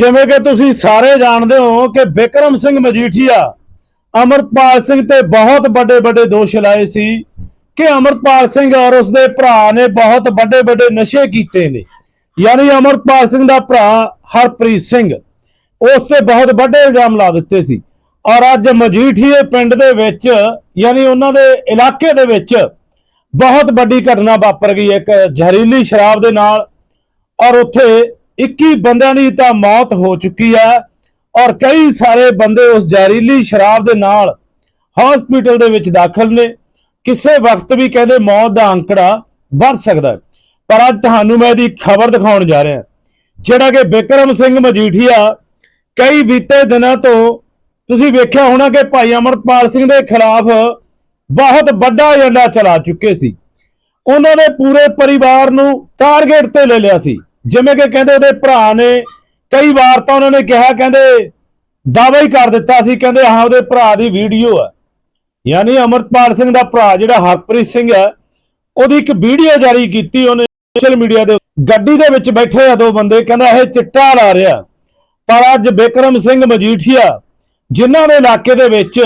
ਜਿਵੇਂ ਕਿ ਤੁਸੀਂ ਸਾਰੇ ਜਾਣਦੇ ਹੋ ਕਿ ਬਿਕਰਮ ਸਿੰਘ ਮਜੀਠੀਆ ਅਮਰਪਾਲ ਸਿੰਘ ਤੇ ਬਹੁਤ ਵੱਡੇ ਵੱਡੇ ਦੋਸ਼ ਲਾਏ ਸੀ ਕਿ ਅਮਰਪਾਲ ਸਿੰਘ ਔਰ ਉਸਦੇ ਭਰਾ ਨੇ ਬਹੁਤ ਵੱਡੇ ਵੱਡੇ ਨਸ਼ੇ ਕੀਤੇ ਨੇ। ਯਾਨੀ ਅਮਰਪਾਲ ਸਿੰਘ ਦਾ ਭਰਾ ਹਰਪ੍ਰੀਤ ਸਿੰਘ, ਉਸ ਤੇ ਬਹੁਤ ਵੱਡੇ ਇਲਜ਼ਾਮ ਲਾ ਦਿੱਤੇ ਸੀ। ਔਰ ਅੱਜ ਮਜੀਠੀਏ ਪਿੰਡ ਦੇ ਵਿੱਚ, ਯਾਨੀ ਉਹਨਾਂ ਦੇ ਇਲਾਕੇ ਦੇ ਵਿੱਚ ਬਹੁਤ ਵੱਡੀ ਘਟਨਾ ਵਾਪਰ ਗਈ ਇੱਕ ਜ਼ਹਿਰੀਲੀ ਸ਼ਰਾਬ ਦੇ ਨਾਲ। ਔਰ ਉੱਥੇ 21 ਬੰਦਿਆਂ ਦੀ ਤਾਂ ਮੌਤ ਹੋ ਚੁੱਕੀ ਹੈ ਔਰ ਕਈ ਸਾਰੇ ਬੰਦੇ ਉਸ ਜ਼ਹਿਰੀਲੀ ਸ਼ਰਾਬ ਦੇ ਨਾਲ ਹਸਪੀਟਲ ਦੇ ਵਿੱਚ ਦਾਖਲ ਨੇ। ਕਿਸੇ ਵਕਤ ਵੀ ਕਹਿੰਦੇ ਮੌਤ ਦਾ ਅੰਕੜਾ ਵੱਧ ਸਕਦਾ ਹੈ। ਪਰ ਅੱਜ ਤੁਹਾਨੂੰ ਮੈਂ ਇਹਦੀ ਖਬਰ ਦਿਖਾਉਣ ਜਾ ਰਿਹਾ। ਜਿਹੜਾ ਕਿ ਬਿਕਰਮ ਸਿੰਘ ਮਜੀਠੀਆ ਕਈ ਬੀਤੇ ਦਿਨਾਂ ਤੋਂ ਤੁਸੀਂ ਵੇਖਿਆ ਹੋਣਾ ਕਿ ਭਾਈ ਅਮਰਪਾਲ ਸਿੰਘ ਦੇ ਖਿਲਾਫ ਬਹੁਤ ਵੱਡਾ ਏਜੰਡਾ ਚਲਾ ਚੁੱਕੇ ਸੀ। ਉਹਨਾਂ ਦੇ ਪੂਰੇ ਪਰਿਵਾਰ ਨੂੰ ਟਾਰਗੇਟ ਤੇ ਲੈ ਲਿਆ ਸੀ। ਜਿਵੇਂ ਕਿ ਕਹਿੰਦੇ ਉਹਦੇ ਭਰਾ ਨੇ ਕਈ ਵਾਰ ਤਾਂ ਉਹਨਾਂ ਨੇ ਕਿਹਾ, ਕਹਿੰਦੇ ਦਾਅਵਾ ਹੀ ਕਰ ਦਿੱਤਾ ਸੀ, ਕਹਿੰਦੇ ਹਾਂ ਉਹਦੇ ਭਰਾ ਦੀ ਵੀਡੀਓ ਹੈ ਯਾਨੀ ਅਮਰਪਾਲ ਸਿੰਘ ਦਾ ਭਰਾ ਜਿਹੜਾ ਹਰਪ੍ਰੀਤ ਸਿੰਘ ਹੈ ਉਹਦੀ ਇੱਕ ਵੀਡੀਓ ਜਾਰੀ ਕੀਤੀ ਉਹਨੇ ਸੋਸ਼ਲ ਮੀਡੀਆ ਦੇ ਗੱਡੀ ਦੇ ਵਿੱਚ ਬੈਠੇ ਆ ਦੋ ਬੰਦੇ, ਕਹਿੰਦਾ ਇਹ ਚਿੱਟਾ ਲਾ ਰਿਹਾ। ਪਰ ਅੱਜ ਬਿਕਰਮ ਸਿੰਘ ਮਜੀਠੀਆ, ਜਿਨ੍ਹਾਂ ਦੇ ਇਲਾਕੇ ਦੇ ਵਿੱਚ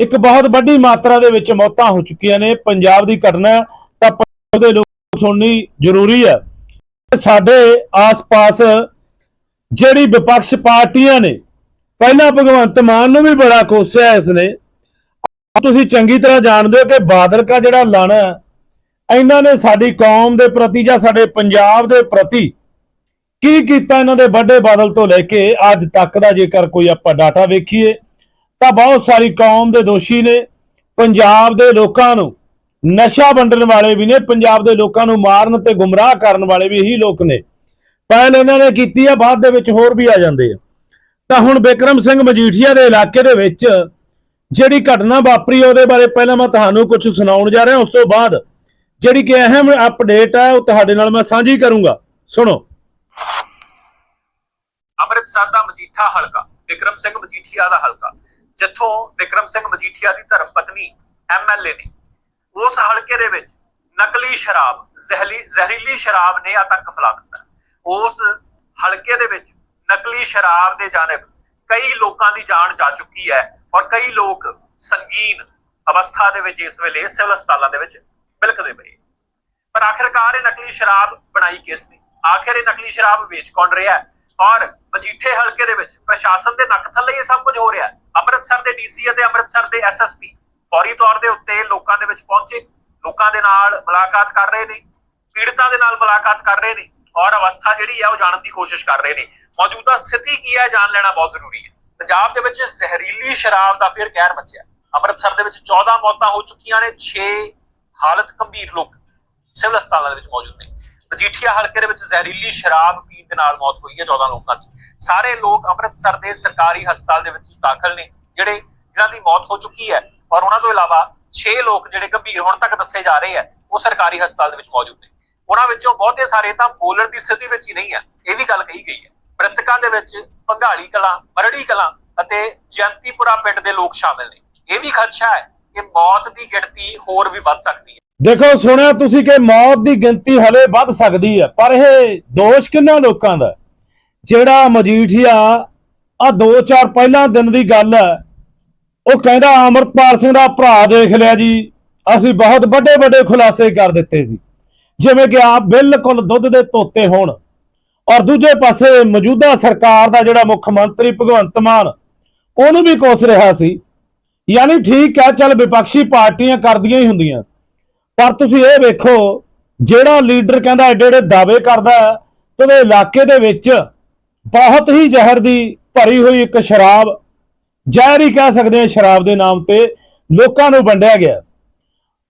ਇੱਕ ਬਹੁਤ ਵੱਡੀ ਮਾਤਰਾ ਦੇ ਵਿੱਚ ਮੌਤਾਂ ਹੋ ਚੁੱਕੀਆਂ ਨੇ, ਪੰਜਾਬ ਦੀ ਘਟਨਾ ਤਾਂ ਪੰਜਾਬ ਦੇ ਲੋਕ ਸੁਣਨੀ ਜ਼ਰੂਰੀ ਹੈ ਸਾਡੇ ਆਸ-ਪਾਸ ਜਿਹੜੀ ਵਿਪਕਸ਼ ਪਾਰਟੀਆਂ ਨੇ, ਪਹਿਲਾਂ ਭਗਵੰਤ ਮਾਨ ਨੂੰ ਵੀ ਬੜਾ ਕੋਸਿਆ ਇਸ ਨੇ ਤੁਸੀਂ ਚੰਗੀ ਤਰ੍ਹਾਂ ਜਾਣਦੇ ਹੋ ਕਿ ਬਾਦਲ ਕਾ ਜਿਹੜਾ ਲਾਣਾ ਇਹਨਾਂ ਨੇ ਸਾਡੀ ਕੌਮ ਦੇ ਪ੍ਰਤੀ ਜਾਂ ਸਾਡੇ ਪੰਜਾਬ ਦੇ ਪ੍ਰਤੀ ਕੀ ਕੀਤਾ ਇਹਨਾਂ ਦੇ ਵੱਡੇ ਬਾਦਲ ਤੋਂ ਲੈ ਕੇ ਅੱਜ ਤੱਕ ਦਾ ਜੇਕਰ ਕੋਈ ਆਪਾਂ ਡਾਟਾ ਵੇਖੀਏ, ਤਾਂ ਬਹੁਤ ਸਾਰੀ ਕੌਮ ਦੇ ਦੋਸ਼ੀ ਨੇ, ਪੰਜਾਬ ਦੇ ਲੋਕਾਂ ਨੂੰ ਨਸ਼ਾ ਵੰਡਣ ਵਾਲੇ ਵੀ ਨੇ, ਪੰਜਾਬ ਦੇ ਲੋਕਾਂ ਨੂੰ ਮਾਰਨ ਤੇ ਗੁੰਮਰਾਹ ਕਰਨ ਵਾਲੇ ਵੀ ਇਹੀ ਲੋਕ ਨੇ। ਪਹਿਲ ਇਹਨਾਂ ਨੇ ਕੀਤੀ ਆ, ਬਾਅਦ ਦੇ ਵਿੱਚ ਹੋਰ ਵੀ ਆ ਜਾਂਦੇ ਆ। ਤਾਂ ਹੁਣ ਬਿਕਰਮ ਸਿੰਘ ਮਜੀਠੀਆ ਦੇ ਇਲਾਕੇ ਦੇ ਵਿੱਚ ਜਿਹੜੀ ਘਟਨਾ ਵਾਪਰੀ ਉਹਦੇ ਬਾਰੇ ਪਹਿਲਾਂ ਮੈਂ ਤੁਹਾਨੂੰ ਕੁਝ ਸੁਣਾਉਣ ਜਾ ਰਿਹਾ, ਉਸ ਤੋਂ ਬਾਅਦ ਜਿਹੜੀ ਕਿ ਅਹਿਮ ਅਪਡੇਟ ਹੈ ਉਹ ਤੁਹਾਡੇ ਨਾਲ ਮੈਂ ਸਾਂਝੀ ਕਰੂੰਗਾ। ਸੁਣੋ। ਅੰਮ੍ਰਿਤਸਰ ਦਾ ਮਜੀਠਾ ਹਲਕਾ ਵਿਕਰਮ ਸਿੰਘ ਮਜੀਠੀਆ ਦਾ ਹਲਕਾ, ਜਿੱਥੋਂ ਵਿਕਰਮ ਸਿੰਘ ਮਜੀਠੀਆ ਦੀ ਧਰਮ ਪਤਨੀ ਐਮਐਲਏ ਨੇ ਉਸ ਹਲਕੇ ਦੇ ਵਿੱਚ ਨਕਲੀ ਸ਼ਰਾਬ, ਜ਼ਹਿਲੀ, ਜ਼ਹਿਰੀਲੀ ਸ਼ਰਾਬ ਨੇ ਆਤੰਕ ਫੈਲਾ ਦਿੱਤਾ। ਉਸ ਹਲਕੇ ਦੇ ਵਿੱਚ ਨਕਲੀ ਸ਼ਰਾਬ ਦੇ ਜਾਨਬ ਕਈ ਲੋਕਾਂ ਦੀ ਜਾਨ ਜਾ ਚੁੱਕੀ ਹੈ ਔਰ ਕਈ ਲੋਕ ਸੰਗੀਨ ਅਵਸਥਾ ਦੇ ਵਿੱਚ ਇਸ ਵੇਲੇ ਸਿਵਲ ਹਸਪਤਾਲਾਂ ਦੇ ਵਿੱਚ ਬਿਲਕਦੇ ਪਏ। ਪਰ ਆਖਿਰਕਾਰ ਇਹ ਨਕਲੀ ਸ਼ਰਾਬ ਬਣਾਈ ਕਿਸ ਨੇ? ਆਖਿਰ ਇਹ ਨਕਲੀ ਸ਼ਰਾਬ ਵੇਚ ਕੌਣ ਰਿਹਾ ਔਰ ਮਜੀਠੇ ਹਲਕੇ ਦੇ ਵਿੱਚ ਪ੍ਰਸ਼ਾਸਨ ਦੇ ਨੱਕ ਥੱਲੇ ਇਹ ਸਭ ਕੁਝ ਹੋ ਰਿਹਾ ਅੰਮ੍ਰਿਤਸਰ ਦੇ ਡੀਸੀ ਅਤੇ ਅੰਮ੍ਰਿਤਸਰ ਦੇ ਐਸਐਸਪੀ ਫੌਰੀ ਤੌਰ ਦੇ ਉੱਤੇ ਲੋਕਾਂ ਦੇ ਵਿੱਚ ਪਹੁੰਚੇ, ਲੋਕਾਂ ਦੇ ਨਾਲ ਮੁਲਾਕਾਤ ਕਰ ਰਹੇ ਨੇ, ਪੀੜਤਾਂ ਦੇ ਨਾਲ ਮੁਲਾਕਾਤ ਕਰ ਰਹੇ ਨੇ ਔਰ ਅਵਸਥਾ ਜਿਹੜੀ ਹੈ ਉਹ ਜਾਣਨ ਦੀ ਕੋਸ਼ਿਸ਼ ਕਰ ਰਹੇ ਨੇ। ਮੌਜੂਦਾ ਸਥਿਤੀ ਕੀ ਹੈ ਜਾਣ ਲੈਣਾ ਬਹੁਤ ਜ਼ਰੂਰੀ ਹੈ। ਪੰਜਾਬ ਦੇ ਵਿੱਚ ਜ਼ਹਿਰੀਲੀ ਸ਼ਰਾਬ ਦਾ ਫਿਰ ਕਹਿਰ ਮਚਿਆ। ਅੰਮ੍ਰਿਤਸਰ ਦੇ ਵਿੱਚ 14 ਮੌਤਾਂ ਹੋ ਚੁੱਕੀਆਂ ਨੇ 6 ਹਾਲਤ ਗੰਭੀਰ ਲੋਕ ਸਿਵਲ ਹਸਪਤਾਲਾਂ ਦੇ ਵਿੱਚ ਮੌਜੂਦ ਨੇ। ਮਜੀਠੀਆ ਹਲਕੇ ਦੇ ਵਿੱਚ ਜ਼ਹਿਰੀਲੀ ਸ਼ਰਾਬ ਪੀਣ ਦੇ ਨਾਲ ਮੌਤ ਹੋਈ ਹੈ 14 ਲੋਕਾਂ ਦੀ। ਸਾਰੇ ਲੋਕ ਅੰਮ੍ਰਿਤਸਰ ਦੇ ਸਰਕਾਰੀ ਹਸਪਤਾਲ ਦੇ ਵਿੱਚ ਦਾਖਲ ਨੇ, ਜਿਹੜੇ ਜਿਨ੍ਹਾਂ ਦੀ ਮੌਤ ਹੋ ਚੁੱਕੀ ਹੈ। ਔਰ ਉਹਨਾਂ ਤੋਂ ਇਲਾਵਾ 6 ਲੋਕ ਜਿਹੜੇ ਗੰਭੀਰ ਹੁਣ ਤੱਕ ਦੱਸੇ ਜਾ ਰਹੇ ਆ, ਉਹ ਸਰਕਾਰੀ ਹਸਪਤਾਲ ਦੇ ਵਿੱਚ ਮੌਜੂਦ ਨੇ। ਉਹਨਾਂ ਵਿੱਚੋਂ ਬਹੁਤੇ ਸਾਰੇ ਤਾਂ ਬੋਲਣ ਦੀ ਸਥਿਤੀ ਵਿੱਚ ਹੀ ਨਹੀਂ ਆ, ਇਹ ਵੀ ਗੱਲ ਕਹੀ ਗਈ ਹੈ। ਮ੍ਰਿਤਕਾਂ ਦੇ ਵਿੱਚ ਭੰਗਾਲੀ ਕਲਾਂ, ਮਰੜੀ ਕਲਾਂ ਅਤੇ ਜਯੰਤੀਪੁਰਾ ਪਿੰਡ ਦੇ ਲੋਕ ਸ਼ਾਮਿਲ ਨੇ। ਇਹ ਵੀ ਖਦਸ਼ਾ ਹੈ ਕਿ ਮੌਤ ਦੀ ਗਿਣਤੀ ਹੋਰ ਵੀ ਵੱਧ ਸਕਦੀ ਹੈ। ਦੇਖੋ, ਸੁਣਿਆ ਤੁਸੀਂ ਕਿ ਮੌਤ ਦੀ ਗਿਣਤੀ ਹਲੇ ਵੱਧ ਸਕਦੀ ਹੈ, ਪਰ ਇਹ ਦੋਸ਼ ਕਿੰਨਾ ਲੋਕਾਂ ਦਾ ਜਿਹੜਾ ਮਜੀਠੀਆ ਆ 2-4 ਪਹਿਲਾਂ ਦਿਨ ਦੀ ਗੱਲ ਹੈ ਉਹ ਕਹਿੰਦਾ ਅਮਰਪਾਲ ਸਿੰਘ ਦਾ ਭਰਾ ਦੇਖ ਲਿਆ ਜੀ। ਅਸੀਂ ਬਹੁਤ ਵੱਡੇ ਵੱਡੇ ਖੁਲਾਸੇ ਕਰ ਦਿੱਤੇ ਸੀ। ਜਿਵੇਂ ਕਿ ਆਪ ਬਿਲਕੁਲ ਦੁੱਧ ਦੇ ਤੋਤੇ ਹੋਣ। ਔਰ ਦੂਜੇ ਪਾਸੇ ਮੌਜੂਦਾ ਸਰਕਾਰ ਦਾ ਜਿਹੜਾ ਮੁੱਖ ਮੰਤਰੀ ਭਗਵੰਤ ਮਾਨ, ਉਹਨੂੰ ਵੀ ਕੋਸ ਰਿਹਾ ਸੀ। ਯਾਨੀ ਠੀਕ ਹੈ, ਚੱਲ ਵਿਪਕਸ਼ੀ ਪਾਰਟੀਆਂ ਕਰਦੀਆਂ ਹੀ ਹੁੰਦੀਆਂ। ਪਰ ਤੁਸੀਂ ਇਹ ਵੇਖੋ, ਜਿਹੜਾ ਲੀਡਰ ਕਹਿੰਦਾ ਐਡੇ ਐਡੇ ਦਾਅਵੇ ਕਰਦਾ ਤੇ ਉਹਦੇ ਇਲਾਕੇ ਦੇ ਵਿੱਚ ਬਹੁਤ ਹੀ ਜ਼ਹਿਰ ਦੀ ਭਰੀ ਹੋਈ ਇੱਕ ਸ਼ਰਾਬ ਜ਼ਹਿਰ ਹੀ ਕਹਿ ਸਕਦੇ ਹਾਂ ਸ਼ਰਾਬ ਦੇ ਨਾਮ ਤੇ ਲੋਕਾਂ ਨੂੰ ਵੰਡਿਆ ਗਿਆ।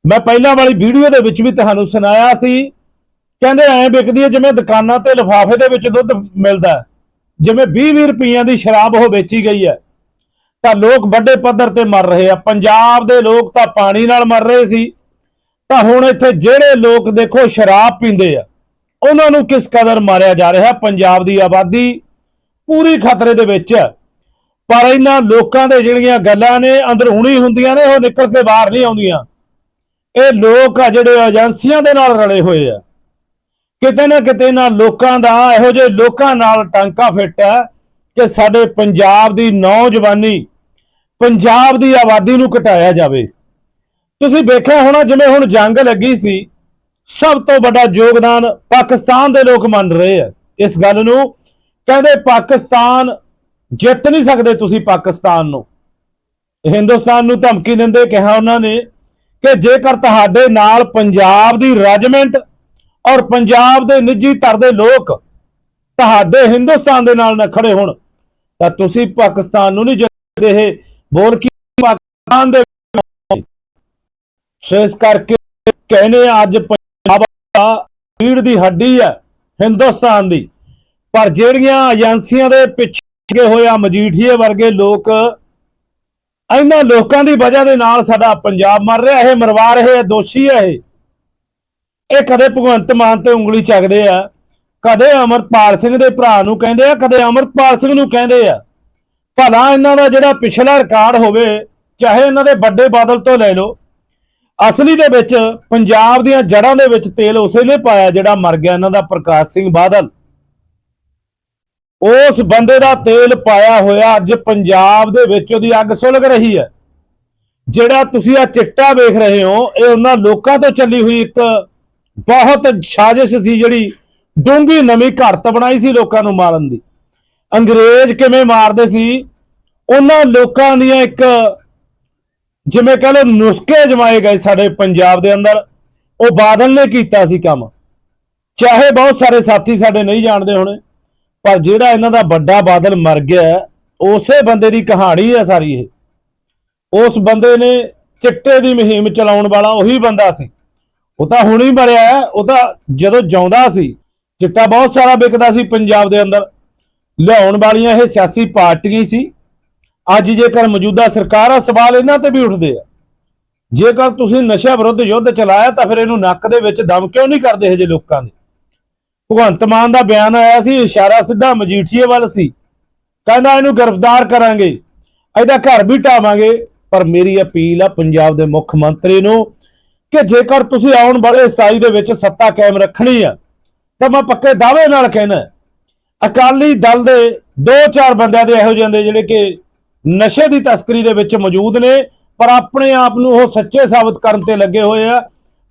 ਮੈਂ ਪਹਿਲਾਂ ਵਾਲੀ ਵੀਡੀਓ ਦੇ ਵਿੱਚ ਵੀ ਤੁਹਾਨੂੰ ਸੁਣਾਇਆ ਸੀ। ਕਹਿੰਦੇ ਐਂ ਵਿਕਦੀ ਹੈ ਜਿਵੇਂ ਦੁਕਾਨਾਂ ਤੇ ਲਿਫਾਫੇ ਦੇ ਵਿੱਚ ਦੁੱਧ ਮਿਲਦਾ ਜਿਵੇਂ 20-20 ਰੁਪਈਆਂ ਦੀ ਸ਼ਰਾਬ ਉਹ ਵੇਚੀ ਗਈ ਹੈ। ਤਾਂ ਲੋਕ ਵੱਡੇ ਪੱਧਰ ਤੇ ਮਰ ਰਹੇ ਆ। ਪੰਜਾਬ ਦੇ ਲੋਕ ਤਾਂ ਪਾਣੀ ਨਾਲ ਮਰ ਰਹੇ ਸੀ। ਤਾਂ ਹੁਣ ਇੱਥੇ ਜਿਹੜੇ ਲੋਕ ਦੇਖੋ ਸ਼ਰਾਬ ਪੀਂਦੇ ਆ, ਉਹਨਾਂ ਨੂੰ ਕਿਸ ਕਦਰ ਮਾਰਿਆ ਜਾ ਰਿਹਾ? ਪੰਜਾਬ ਦੀ ਆਬਾਦੀ ਪੂਰੀ ਖਤਰੇ ਦੇ ਵਿੱਚ ਹੈ। ਪਰ ਇਹਨਾਂ ਲੋਕਾਂ ਦੇ ਜਿਹੜੀਆਂ ਗੱਲਾਂ ਨੇ ਅੰਦਰੂਨੀ ਹੁੰਦੀਆਂ ਨੇ, ਉਹ ਨਿਕਲ ਕੇ ਬਾਹਰ ਨਹੀਂ ਆਉਂਦੀਆਂ। ਇਹ ਲੋਕ ਆ ਜਿਹੜੇ ਏਜੰਸੀਆਂ ਦੇ ਨਾਲ ਰਲੇ ਹੋਏ ਆ। ਕਿਤੇ ਨਾ ਕਿਤੇ ਇਹਨਾਂ ਲੋਕਾਂ ਦਾ ਇਹੋ ਜਿਹੇ ਲੋਕਾਂ ਨਾਲ ਟਾਂਕਾ ਫਿੱਟ ਹੈ ਕਿ ਸਾਡੇ ਪੰਜਾਬ ਦੀ ਨੌਜਵਾਨੀ, ਪੰਜਾਬ ਦੀ ਆਬਾਦੀ ਨੂੰ ਘਟਾਇਆ ਜਾਵੇ। ਤੁਸੀਂ ਵੇਖਿਆ ਹੋਣਾ, ਜਿਵੇਂ ਹੁਣ ਜੰਗ ਲੱਗੀ ਸੀ, ਸਭ ਤੋਂ ਵੱਡਾ ਯੋਗਦਾਨ ਪਾਕਿਸਤਾਨ ਦੇ ਲੋਕ ਮੰਨ ਰਹੇ ਆ। ਇਸ ਗੱਲ ਨੂੰ ਕਹਿੰਦੇ ਪਾਕਿਸਤਾਨ ਜਿੱਤ ਨਹੀਂ ਸਕਦੇ ਤੁਸੀਂ ਪਾਕਿਸਤਾਨ ਨੂੰ। ਹਿੰਦੁਸਤਾਨ ਨੂੰ ਧਮਕੀ ਦਿੰਦੇ ਕਿਹਾ ਉਹਨਾਂ ਨੇ ਕਿ ਜੇਕਰ ਤੁਹਾਡੇ ਨਾਲ ਪੰਜਾਬ ਦੀ ਰੈਜੀਮੈਂਟ ਔਰ ਪੰਜਾਬ ਦੇ ਨਿੱਜੀ ਧਰ ਦੇ ਲੋਕ ਤੁਹਾਡੇ ਹਿੰਦੁਸਤਾਨ ਦੇ ਨਾਲ ਨਾ ਖੜੇ ਹੋਣ, ਤਾਂ ਤੁਸੀਂ ਪਾਕਿਸਤਾਨ ਨੂੰ ਨਹੀਂ ਜਿੱਤਦੇ ਇਹ ਬੋਲ ਕੀ ਪਾਕਿਸਤਾਨ ਦੇ ਸੋ ਇਸ ਕਰਕੇ ਕਹਿੰਦੇ ਅੱਜ ਪੰਜਾਬ ਦਾ ਰੀੜ ਦੀ ਹੱਡੀ ਹੈ ਹਿੰਦੁਸਤਾਨ ਦੀ। ਪਰ ਜਿਹੜੀਆਂ ਏਜੰਸੀਆਂ ਦੇ ਪਿੱਛੇ ਹੋਇਆ ਮਜੀਠੀਏ ਵਰਗੇ ਲੋਕ। ਇਹਨਾਂ ਲੋਕਾਂ ਦੀ ਵਜ੍ਹਾ ਦੇ ਨਾਲ ਸਾਡਾ ਪੰਜਾਬ ਮਰ ਰਿਹਾ, ਇਹ ਮਰਵਾ ਰਹੇ ਆ ਦੋਸ਼ੀ ਹੈ ਇਹ। ਇਹ ਕਦੇ ਭਗਵੰਤ ਮਾਨ ਤੇ ਉਂਗਲੀ ਚੱਕਦੇ ਆ, ਕਦੇ ਅਮਰਪਾਲ ਸਿੰਘ ਦੇ ਭਰਾ ਨੂੰ ਕਹਿੰਦੇ ਆ, ਕਦੇ ਅਮਰਪਾਲ ਸਿੰਘ ਨੂੰ ਕਹਿੰਦੇ ਆ। ਭਲਾ ਇਹਨਾਂ ਦਾ ਜਿਹੜਾ ਪਿਛਲਾ ਰਿਕਾਰਡ ਹੋਵੇ, ਚਾਹੇ ਇਹਨਾਂ ਦੇ ਵੱਡੇ ਬਾਦਲ ਤੋਂ ਲੈ ਲਓ, ਅਸਲੀ ਦੇ ਵਿੱਚ ਪੰਜਾਬ ਦੀਆਂ ਜੜ੍ਹਾਂ ਦੇ ਵਿੱਚ ਤੇਲ ਉਸੇ ਨੇ ਪਾਇਆ ਜਿਹੜਾ ਮਰ ਗਿਆ, ਇਹਨਾਂ ਦਾ ਪ੍ਰਕਾਸ਼ ਸਿੰਘ ਬਾਦਲ। ਉਸ ਬੰਦੇ ਦਾ ਤੇਲ ਪਾਇਆ ਹੋਇਆ ਅੱਜ ਪੰਜਾਬ ਦੇ ਵਿੱਚ ਉਹਦੀ ਅੱਗ ਸੁਲਗ ਰਹੀ ਹੈ। ਜਿਹੜਾ ਤੁਸੀਂ ਆ ਚਿੱਟਾ ਵੇਖ ਰਹੇ ਹੋ, ਇਹ ਉਹਨਾਂ ਲੋਕਾਂ ਤੋਂ ਚੱਲੀ ਹੋਈ ਇੱਕ ਬਹੁਤ ਸਾਜ਼ਿਸ਼ ਸੀ ਜਿਹੜੀ ਡੂੰਗੀ ਨਵੀਂ ਘੜਤ ਬਣਾਈ ਸੀ ਲੋਕਾਂ ਨੂੰ ਮਾਰਨ ਦੀ। ਅੰਗਰੇਜ਼ ਕਿਵੇਂ ਮਾਰਦੇ ਸੀ? ਉਹਨਾਂ ਲੋਕਾਂ ਦੀਆਂ ਇੱਕ ਜਿਵੇਂ ਕਹ ਲਓ ਨੁਸਖੇ ਜਮਾਏ ਗਏ ਸਾਡੇ ਪੰਜਾਬ ਦੇ ਅੰਦਰ। ਉਹ ਬਾਦਲ ਨੇ ਕੀਤਾ ਸੀ ਕੰਮ। ਚਾਹੇ ਬਹੁਤ ਸਾਰੇ ਸਾਥੀ ਸਾਡੇ ਨਹੀਂ ਜਾਣਦੇ ਹੋਣੇ। ਪਰ ਜਿਹੜਾ ਇਹਨਾਂ ਦਾ ਵੱਡਾ ਬਾਦਲ ਮਰ ਗਿਆ ਉਸੇ ਬੰਦੇ ਦੀ ਕਹਾਣੀ ਹੈ ਸਾਰੀ ਇਹ। ਉਸ ਬੰਦੇ ਨੇ ਚਿੱਟੇ ਦੀ ਮੁਹਿੰਮ ਚਲਾਉਣ ਵਾਲਾ ਉਹੀ ਬੰਦਾ ਸੀ। ਉਹ ਤਾਂ ਹੁਣ ਹੀ ਮਰਿਆ ਹੈ, ਉਹ ਤਾਂ ਜਦੋਂ ਜਿਉਂਦਾ ਸੀ ਚਿੱਟਾ ਬਹੁਤ ਸਾਰਾ ਵਿਕਦਾ ਸੀ ਪੰਜਾਬ ਦੇ ਅੰਦਰ। ਲਿਆਉਣ ਵਾਲੀਆਂ ਇਹ ਸਿਆਸੀ ਪਾਰਟੀਆਂ ਸੀ। ਅੱਜ ਜੇਕਰ ਮੌਜੂਦਾ ਸਰਕਾਰ ਆ ਸਵਾਲ ਇਹਨਾਂ ਤੇ ਵੀ ਉੱਠਦੇ ਆ। ਜੇਕਰ ਤੁਸੀਂ ਨਸ਼ਾ ਵਿਰੁੱਧ ਯੁੱਧ ਚਲਾਇਆ ਤਾਂ ਫਿਰ ਇਹਨੂੰ ਨੱਕ ਦੇ ਵਿੱਚ ਦਮ ਕਿਉਂ ਨਹੀਂ ਕਰਦੇ ਹਜੇ ਲੋਕਾਂ ਦੇ? ਭਗਵੰਤ ਮਾਨ ਦਾ ਬਿਆਨ ਆਇਆ ਸੀ, ਇਸ਼ਾਰਾ ਸਿੱਧਾ ਮਜੀਠੀਏ ਵੱਲ ਸੀ। ਕਹਿੰਦਾ ਇਹਨੂੰ ਗ੍ਰਿਫਤਾਰ ਕਰਾਂਗੇ, ਇਹਦਾ ਘਰ ਵੀ ਢਾਵਾਂਗੇ, ਪਰ ਮੇਰੀ ਅਪੀਲ ਆ ਪੰਜਾਬ ਦੇ ਮੁੱਖ ਮੰਤਰੀ ਨੂੰ ਕਿ ਜੇਕਰ ਤੁਸੀਂ ਆਉਣ ਵਾਲੇ 27 ਦੇ ਵਿੱਚ ਸੱਤਾ ਕਾਇਮ ਰੱਖਣੀ ਆ, ਤਾਂ ਮੈਂ ਪੱਕੇ ਦਾਅਵੇ ਨਾਲ ਕਹਿਣਾ, ਅਕਾਲੀ ਦਲ ਦੇ ਦੋ ਚਾਰ ਬੰਦਿਆਂ ਦੇ ਇਹੋ ਜਿਹੇ ਜਿਹੜੇ ਕਿ ਨਸ਼ੇ ਦੀ ਤਸਕਰੀ ਦੇ ਵਿੱਚ ਮੌਜੂਦ ਨੇ, ਪਰ ਆਪਣੇ ਆਪ ਨੂੰ ਉਹ ਸੱਚੇ ਸਾਬਤ ਕਰਨ ਤੇ ਲੱਗੇ ਹੋਏ ਆ।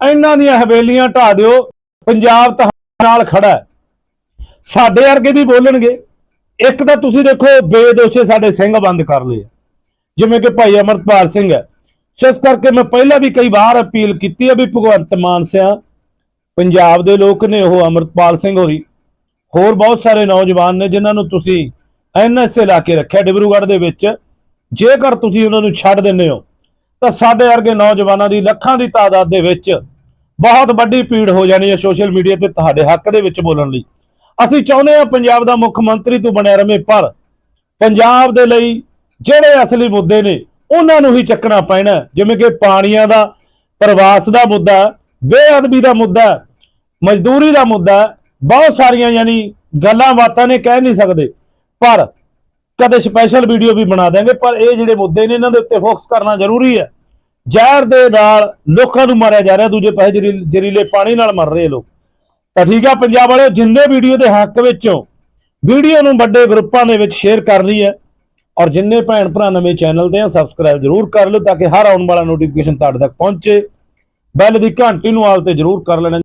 ਇਹਨਾਂ ਦੀਆਂ ਹਵੇਲੀਆਂ ਢਾ ਦਿਓ, ਪੰਜਾਬ ਤਾਂ ਨਾਲ ਖੜਾ ਸਾਡੇ ਵਰਗੇ ਵੀ ਬੋਲਣਗੇ। ਇੱਕ ਤਾਂ ਤੁਸੀਂ ਦੇਖੋ, ਬੇਦੋਸ਼ੇ ਸਾਡੇ ਸਿੰਘ ਬੰਦ ਕਰ ਲਏ ਜਿਵੇਂ ਕਿ ਭਾਈ ਅਮਰਪਾਲ ਸਿੰਘ ਹੈ। ਇਸ ਕਰਕੇ ਮੈਂ ਪਹਿਲਾਂ ਵੀ ਕਈ ਵਾਰ ਅਪੀਲ ਕੀਤੀ ਹੈ ਵੀ ਭਗਵੰਤ ਮਾਨ ਸਿਆ, ਪੰਜਾਬ ਦੇ ਲੋਕ ਨੇ, ਉਹ ਅਮਰਪਾਲ ਸਿੰਘ ਹੋਰੀ, ਹੋਰ ਬਹੁਤ ਸਾਰੇ ਨੌਜਵਾਨ ਨੇ ਜਿਨ੍ਹਾਂ ਨੂੰ ਤੁਸੀਂ ਐਨਐਸਏ ਲਾ ਕੇ ਰੱਖਿਆ ਡਿਬਰੂਗੜ੍ਹ ਦੇ ਵਿੱਚ। ਜੇਕਰ ਤੁਸੀਂ ਉਹਨਾਂ ਨੂੰ ਛੱਡ ਦਿੰਦੇ ਹੋ, ਤਾਂ ਸਾਡੇ ਵਰਗੇ ਨੌਜਵਾਨਾਂ ਦੀ ਲੱਖਾਂ ਦੀ ਤਾਦਾਦ ਦੇ ਵਿੱਚ ਬਹੁਤ ਵੱਡੀ ਭੀੜ ਹੋ ਜਾਣੀ ਹੈ ਸੋਸ਼ਲ ਮੀਡੀਆ ਤੇ ਤੁਹਾਡੇ ਹੱਕ ਦੇ ਵਿੱਚ ਬੋਲਣ ਲਈ। ਅਸੀਂ ਚਾਹੁੰਦੇ ਹਾਂ ਪੰਜਾਬ ਦਾ ਮੁੱਖ ਮੰਤਰੀ ਤੂੰ ਬਣਿਆ ਰਵੇਂ ਪਰ ਪੰਜਾਬ ਦੇ ਲਈ ਜਿਹੜੇ ਅਸਲੀ ਮੁੱਦੇ ਨੇ ਉਹਨਾਂ ਨੂੰ ਹੀ ਚੱਕਣਾ ਪੈਣਾ ਜਿਵੇਂ ਕਿ ਪਾਣੀਆਂ ਦਾ ਪ੍ਰਵਾਸ ਦਾ ਮੁੱਦਾ ਹੈ, ਬੇਅਦਬੀ ਦਾ ਮੁੱਦਾ ਮਜ਼ਦੂਰੀ ਦਾ ਮੁੱਦਾ ਬਹੁਤ ਸਾਰੀਆਂ ਯਾਨੀ ਗੱਲਾਂ ਬਾਤਾਂ ਨੇ ਕਹਿ ਨਹੀਂ ਸਕਦੇ। ਪਰ ਕਦੇ ਸਪੈਸ਼ਲ ਵੀਡੀਓ ਵੀ ਬਣਾ ਦੇਾਂਗੇ ਪਰ ਇਹ ਜਿਹੜੇ ਮੁੱਦੇ ਨੇ ਇਹਨਾਂ ਦੇ ਉੱਤੇ ਫੋਕਸ ਕਰਨਾ ਜ਼ਰੂਰੀ ਹੈ। ਜ਼ਹਿਰ ਦੇ ਨਾਲ ਲੋਕਾਂ ਨੂੰ ਮਾਰਿਆ ਜਾ ਰਿਹਾ, ਦੂਜੇ ਪਾਸੇ ਜ਼ਹਿਰੀ- ਜ਼ਹਿਰੀਲੇ ਪਾਣੀ ਨਾਲ ਮਰ ਰਹੇ ਲੋਕ। ਤਾਂ ਠੀਕ ਆ, ਪੰਜਾਬ ਵਾਲਿਓ, ਜਿੰਨੇ ਵੀਡੀਓ ਦੇ ਹੱਕ ਵਿੱਚੋਂ ਵੀਡੀਓ ਨੂੰ ਵੱਡੇ ਗਰੁੱਪਾਂ ਦੇ ਵਿੱਚ ਸ਼ੇਅਰ ਕਰਨੀ ਹੈ ਔਰ ਜਿੰਨੇ ਭੈਣ ਭਰਾ ਨਵੇਂ ਚੈਨਲ ਤੇ ਆ ਸਬਸਕ੍ਰਾਈਬ ਜ਼ਰੂਰ ਕਰ ਲਓ ਤਾਂ ਕਿ ਹਰ ਆਉਣ ਵਾਲਾ ਨੋਟੀਫਿਕੇਸ਼ਨ ਤੁਹਾਡੇ ਤੱਕ ਪਹੁੰਚੇ। ਬੈਲ ਦੀ ਘੰਟੀ ਨੂੰ ਆਲ ਤੇ ਜ਼ਰੂਰ ਕਰ ਲੈਣਾ।